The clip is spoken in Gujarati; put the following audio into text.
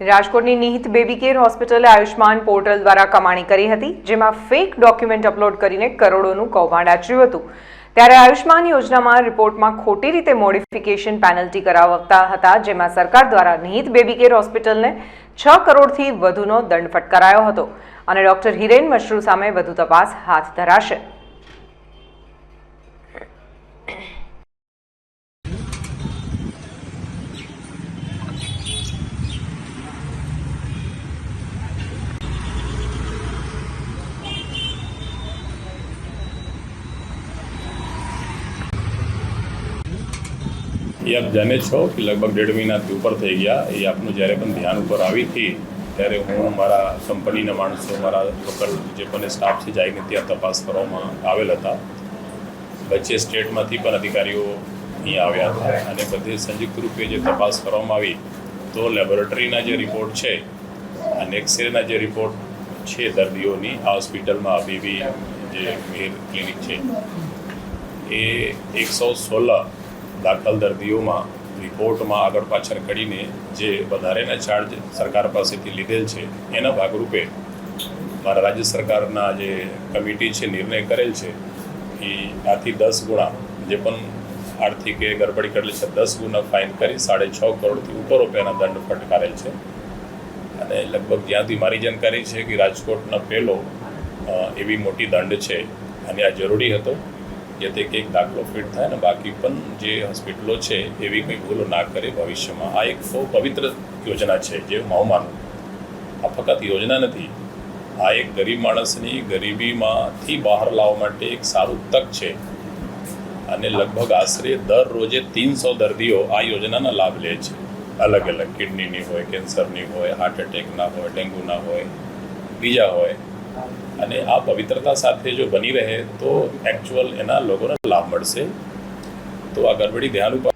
રાજકોટની નિહિત બેબી કેર હોસ્પિટલે આયુષ્માન પોર્ટલ દ્વારા કમાણી કરી હતી, જેમાં ફેક ડોક્યુમેન્ટ અપલોડ કરીને કરોડોનું કૌભાંડ આચર્યું હતું. ત્યારે આયુષ્માન યોજનામાં રિપોર્ટમાં ખોટી રીતે મોડિફિકેશન પેનલ્ટી કરાવતા હતા, જેમાં સરકાર દ્વારા નિહિત બેબી કેર હોસ્પિટલને છ કરોડથી વધુનો દંડ ફટકારાયો હતો. અને ડોક્ટર હિરેન મશરૂ સામે વધુ તપાસ હાથ ધરાશે. એ આપ જાણે છો કે લગભગ દેઢ મહિનાથી ઉપર થઈ ગયા. એ આપનું જ્યારે પણ ધ્યાન ઉપર આવી હતી, ત્યારે હું મારા કંપનીના માણસો મારા લોકલ જે પણ સ્ટાફ છે, જઈને ત્યાં તપાસ કરવામાં આવેલ હતા. વચ્ચે સ્ટેટમાંથી પણ અધિકારીઓ અહીંયા આવ્યા હતા અને બધે સંયુક્ત રૂપે જે તપાસ કરવામાં આવી, તો લેબોરેટરીના જે રિપોર્ટ છે અને એક્સરેના જે રિપોર્ટ છે દર્દીઓની, આ હોસ્પિટલમાં અબીબી જે મેર ક્લિનિક છે. એ એકસો સોળ દાખલ દર્દીઓમાં રિપોર્ટમાં આગળ પાછળ કરીને જે વધારેના ચાર્જ સરકાર પાસેથી લીધેલ છે, એના ભાગરૂપે મારા રાજ્ય સરકારના જે કમિટી છે, નિર્ણય કરેલ છે, એ આથી દસ ગુણા, જે પણ આર્થિક ગરબડી કરેલી છે, દસ ગુણા ફાઇન કરી સાડે છ કરોડથી ઉપર રૂપિયાના દંડ ફટકારેલ છે. અને લગભગ જ્યાંથી મારી જાણકારી છે કે રાજકોટનો પહેલો એવી મોટી દંડ છે, અને આ જરૂરી હતો. જેથી કંઈક દાખલો ફિટ થાય અને બાકી પણ જે હોસ્પિટલો છે, એવી કંઈ ભૂલો ના કરે ભવિષ્યમાં. આ એક સૌ પવિત્ર યોજના છે, જે હું માનું. આ ફક્ત યોજના નથી. આ એક ગરીબ માણસની ગરીબીમાંથી બહાર લાવવા માટે એક સારું તક છે. અને લગભગ આશરે દર રોજે તીનસો દર્દીઓ આ યોજનાના લાભ લે છે. અલગ અલગ કિડનીની હોય, કેન્સરની હોય હાર્ટ એટેકના હોય, ડેન્ગ્યુના હોય, બીજા હોય. અને આ પવિત્રતા સાથે જો બની રહે તો એકચ્યુઅલ એના લોકોને લાભ મળશે. તો આ ગરબડી ધ્યાન ઉપર